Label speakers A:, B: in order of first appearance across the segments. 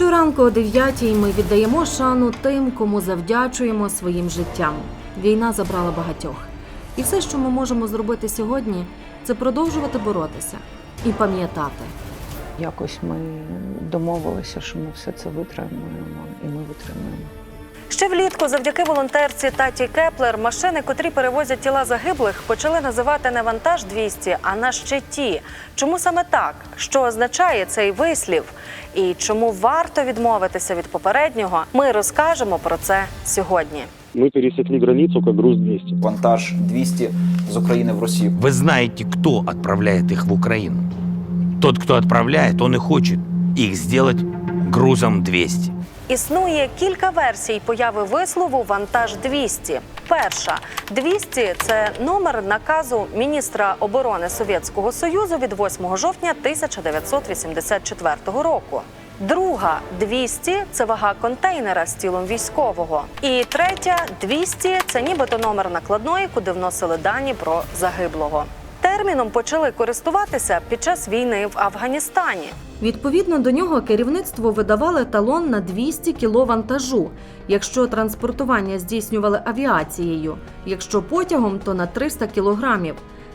A: Раненько о 9 ми віддаємо шану тим, кому завдячуємо своїм життям. Війна забрала багатьох. І все, що ми можемо зробити сьогодні, це продовжувати боротися і пам'ятати.
B: Якось ми домовилися, що ми все це витримуємо, і ми витримуємо.
A: Ще влітку, завдяки волонтерці Таті Кеплер, машини, котрі перевозять тіла загиблих, почали називати не вантаж 200, а на щиті. Чому саме так? Що означає цей вислів? І чому варто відмовитися від попереднього? Ми розкажемо про це сьогодні.
C: Мы пересекли границу как груз 200.
D: вантаж 200 з України в Росію.
E: Вы знаете, кто отправляет их в Украину. Тот, кто отправляет, он и хочет их сделать грузом 200.
A: Існує кілька версій появи вислову вантаж 200. Перша 200 – це номер наказу міністра оборони Совєтського Союзу від 8 жовтня 1984 року. Друга 200 – це вага контейнера з тілом військового. І третя 200 – це нібито номер накладної, куди вносили дані про загиблого. Терміном почали користуватися під час війни в Афганістані. Відповідно до нього керівництво видавало талон на 200 кіло вантажу, якщо транспортування здійснювали авіацією, якщо потягом, то на 300 кілограмів.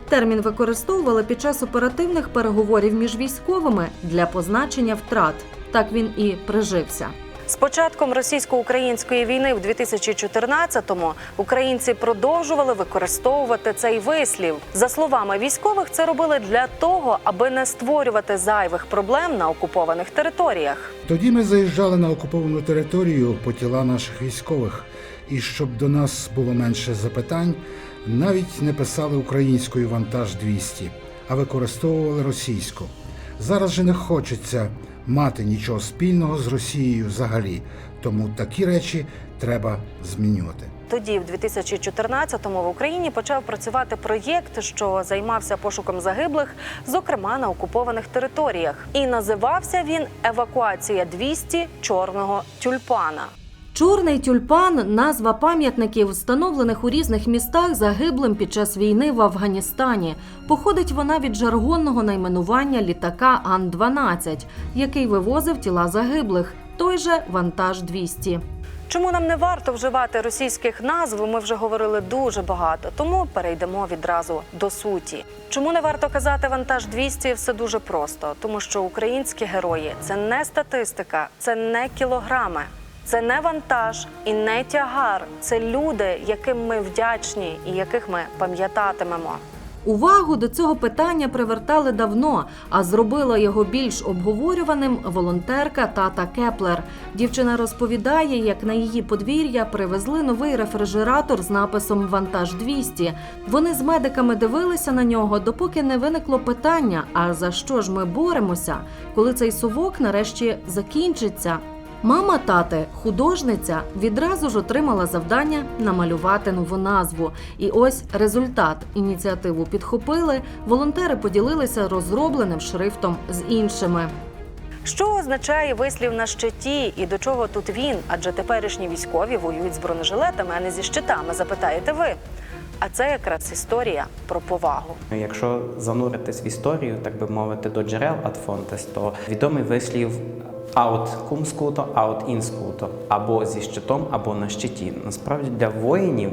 A: Термін використовували під час оперативних переговорів між військовими для позначення втрат. Так він і прижився. З початком російсько-української війни в 2014-му українці продовжували використовувати цей вислів. За словами військових, це робили для того, аби не створювати зайвих проблем на окупованих територіях.
F: Тоді ми заїжджали на окуповану територію по тіла наших військових, і щоб до нас було менше запитань, навіть не писали українською вантаж 200, а використовували російську. Зараз же не хочеться мати нічого спільного з Росією взагалі, тому такі речі треба змінювати.
A: Тоді, в 2014-му, в Україні почав працювати проєкт, що займався пошуком загиблих, зокрема на окупованих територіях. І називався він Евакуація 200 чорного тюльпана. Чорний тюльпан назва пам'ятників, встановлених у різних містах загиблим під час війни в Афганістані. Походить вона від жаргонного найменування літака Ан-12, який вивозив тіла загиблих, той же вантаж 200. Чому нам не варто вживати російських назв? Ми вже говорили дуже багато, тому перейдемо відразу до суті. Чому не варто казати вантаж 200? Все дуже просто, тому що українські герої це не статистика, це не кілограми. Це не вантаж і не тягар. Це люди, яким ми вдячні і яких ми пам'ятатимемо. Увагу до цього питання привертали давно, а зробила його більш обговорюваним волонтерка Тата Кеплер. Дівчина розповідає, як на її подвір'я привезли новий рефрижератор з написом Вантаж 200. Вони з медиками дивилися на нього, допоки не виникло питання: а за що ж ми боремося, коли цей совок нарешті закінчиться? Мама тати, художниця, відразу ж отримала завдання намалювати нову назву. І ось результат. Ініціативу підхопили. Волонтери поділилися розробленим шрифтом з іншими. Що означає вислів на щиті і до чого тут він? Адже теперішні військові воюють з бронежилетами, а не зі щитами, запитаєте ви. А це якраз історія про повагу.
G: Якщо зануритись в історію, так би мовити, до джерел Адфонтес, то відомий вислів «аут кум скуто, аут ін скуто» або зі щитом, або на щиті. Насправді для воїнів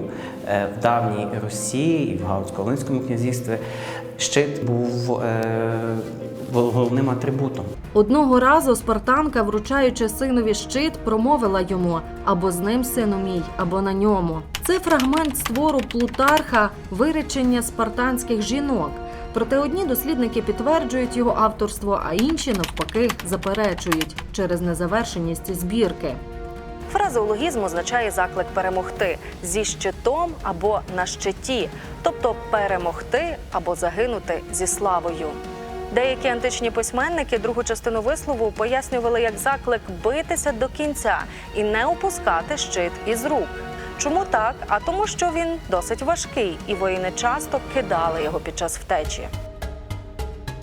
G: е, в давній Росії і в Галицько-Волинському князівстві щит був е, головним атрибутом.
A: Одного разу спартанка, вручаючи синові щит, промовила йому або з ним сину мій, або на ньому. Це фрагмент створу Плутарха виречення спартанських жінок. Проте одні дослідники підтверджують його авторство, а інші навпаки заперечують через незавершеність збірки. Фразеологізм означає заклик перемогти зі щитом або на щиті, тобто перемогти або загинути зі славою. Деякі античні письменники другу частину вислову пояснювали як заклик битися до кінця і не опускати щит із рук. Чому так? А тому, що він досить важкий, і воїни часто кидали його під час втечі.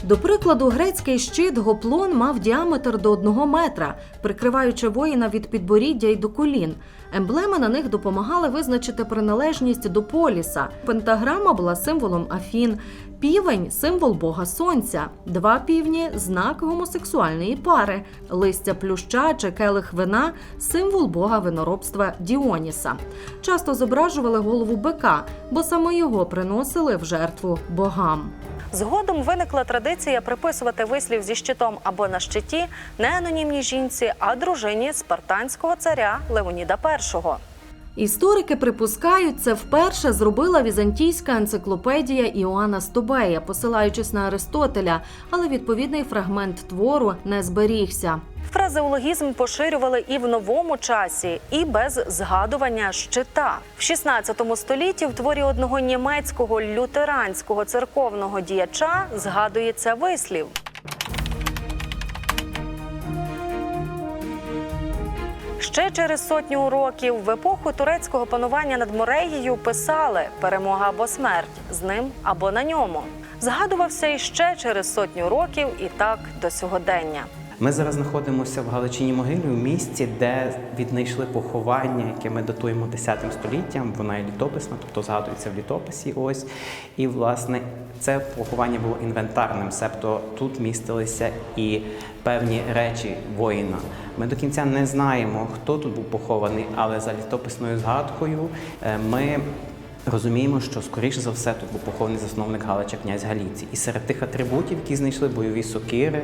A: До прикладу, грецький щит гоплон мав діаметр до одного метра, прикриваючи воїна від підборіддя й до колін. Емблеми на них допомагали визначити приналежність до поліса. Пентаграма була символом Афін, півень символ Бога Сонця, два півні знак гомосексуальної пари, листя плюща чи келих вина символ бога виноробства Діоніса. Часто зображували голову бика, бо саме його приносили в жертву богам. Згодом виникла традиція приписувати вислів зі щитом або на щиті не анонімній жінці, а дружині спартанського царя Леоніда І. Історики припускають, це вперше зробила візантійська енциклопедія Іоанна Стобея, посилаючись на Аристотеля, але відповідний фрагмент твору не зберігся. Фразеологізм поширювали і в новому часі, і без згадування щита. В 16 столітті в творі одного німецького лютеранського церковного діяча згадується вислів. Ще через сотню років в епоху турецького панування над Мореєю писали перемога або смерть з ним або на ньому. Згадувався іще через сотню років і так до сьогодення.
G: Ми зараз знаходимося в Галичині могилі у місці, де віднайшли поховання, яке ми датуємо 10 століттям. Вона є літописна, тобто згадується в літописі. Ось і власне це поховання було інвентарним, себто тут містилися і певні речі воїна. Ми до кінця не знаємо, хто тут був похований, але за літописною згадкою е, ми Розуміємо, що скоріше за все тут був похований засновник Галича князь Галіці. І серед тих атрибутів, які знайшли бойові сокири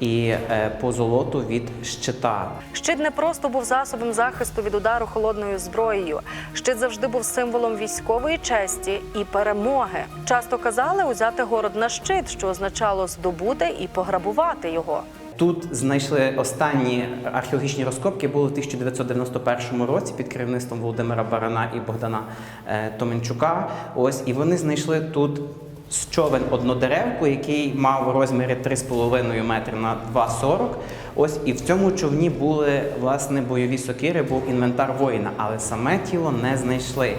G: і е, по золоту від щита.
A: Щит не просто був засобом захисту від удару холодною зброєю. Щит завжди був символом військової честі і перемоги. Часто казали узяти город на щит, що означало здобути і пограбувати його.
G: Тут знайшли останні археологічні розкопки були в 1991 році під керівництвом Володимира Барана і Богдана е, Томенчука. Ось і вони знайшли тут човен однодеревку, який мав розміри 3,5 метри на 2,40. Ось і в цьому човні були власне бойові сокири, був інвентар воїна, але саме тіло не знайшли.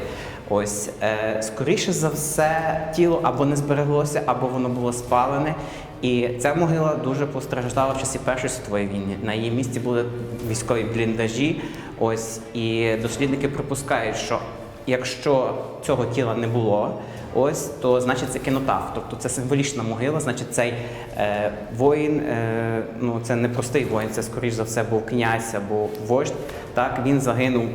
G: Ось е, скоріше за все, тіло або не збереглося, або воно було спалене. І ця могила дуже постраждала в часі Першої світової війни. На її місці були військові бліндажі. Ось і дослідники припускають, що якщо цього тіла не було, ось то значить це кінотаф. Тобто це символічна могила, значить цей е, воїн, е, ну це не простий воїн, це скоріш за все був князь або вождь. Так він загинув.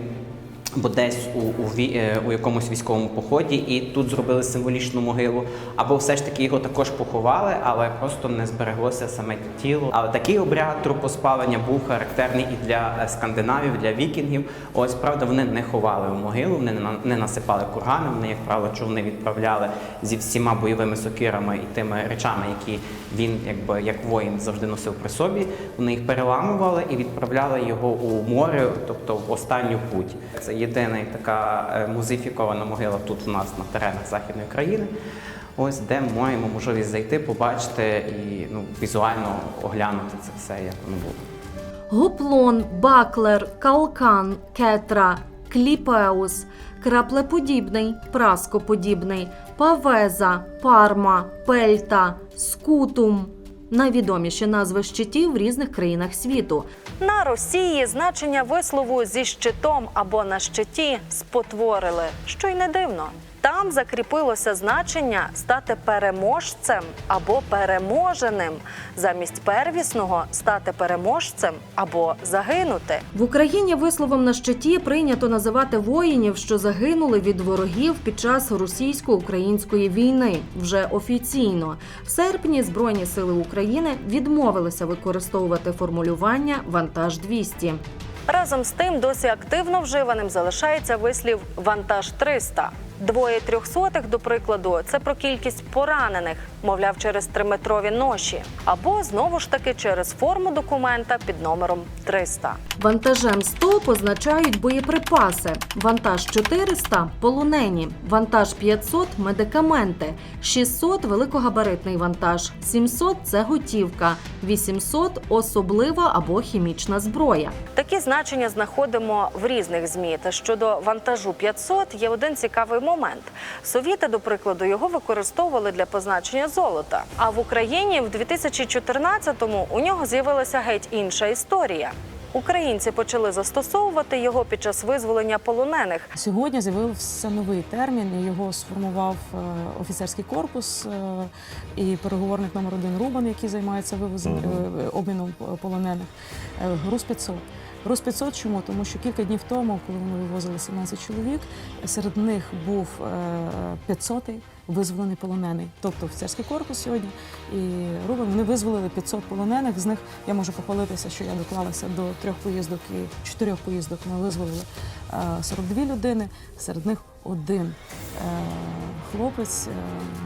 G: Бо десь у, у, е, у якомусь військовому поході, і тут зробили символічну могилу, або все ж таки його також поховали, але просто не збереглося саме тіло. Але такий обряд трупоспалення був характерний і для е, скандинавів, для вікінгів. Ось правда, вони не ховали у могилу, вони не насипали кургани. Вони, як правило, човни відправляли зі всіма бойовими сокирами і тими речами, які він, якби як воїн, завжди носив при собі. Вони їх переламували і відправляли його у море, тобто в останню путь. Це єдина така е, музифікована могила тут у нас на теренах західної країни. Ось де маємо можливість зайти, побачити і ну, візуально оглянути це все, як воно було.
A: Гоплон, баклер, калкан, кетра, кліпеус, краплеподібний, праскоподібний, павеза, парма, пельта, скутум. Найвідоміші назви щитів в різних країнах світу. На Росії значення вислову зі щитом або на щиті спотворили, що й не дивно. Там закріпилося значення стати переможцем або переможеним, замість первісного стати переможцем або загинути. В Україні висловом на щиті прийнято називати воїнів, що загинули від ворогів під час російсько-української війни. Вже офіційно в серпні Збройні сили України відмовилися використовувати формулювання вантаж 200 Разом з тим, досі активно вживаним залишається вислів вантаж 300 Двоє трьохсотих, до прикладу, це про кількість поранених, мовляв, через триметрові ноші, або знову ж таки через форму документа під номером 300. Вантажем 100 позначають боєприпаси, вантаж 400 – полонені, вантаж 500 – медикаменти, 600 – великогабаритний вантаж, 700 – це готівка, 800 – особлива або хімічна зброя. Такі значення знаходимо в різних змі. Та щодо вантажу 500 є один цікавий момент. Совіти, до прикладу, його використовували для позначення золота. А в Україні в 2014-му у нього з'явилася геть інша історія. Українці почали застосовувати його під час визволення полонених.
H: Сьогодні з'явився новий термін. Його сформував е, офіцерський корпус е, і переговорник номер один Рубан, який займається вивозом е, обміном полонених. Груз 500. Груз 500 чому? Тому що кілька днів тому, коли вони вивозили 17 чоловік, серед них був 500-й визволений полонений. Тобто офіцерський корпус сьогодні і Рубан вони визволили 500 полонених. З них я можу похвалитися, що я доклалася до трьох поїздок і чотирьох поїздок. Ми визволили е, 42 людини. Серед них один е, хлопець, е,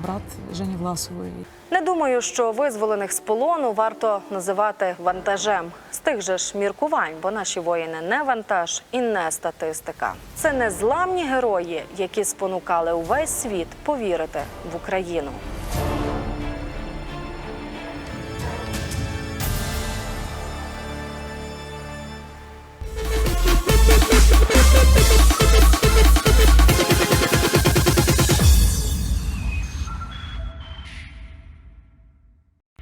H: брат Жені Власової.
A: Не думаю, що визволених з полону варто називати вантажем з тих же ж міркувань, бо наші воїни не вантаж і не статистика. Це незламні герої, які спонукали увесь світ повірити в Україну.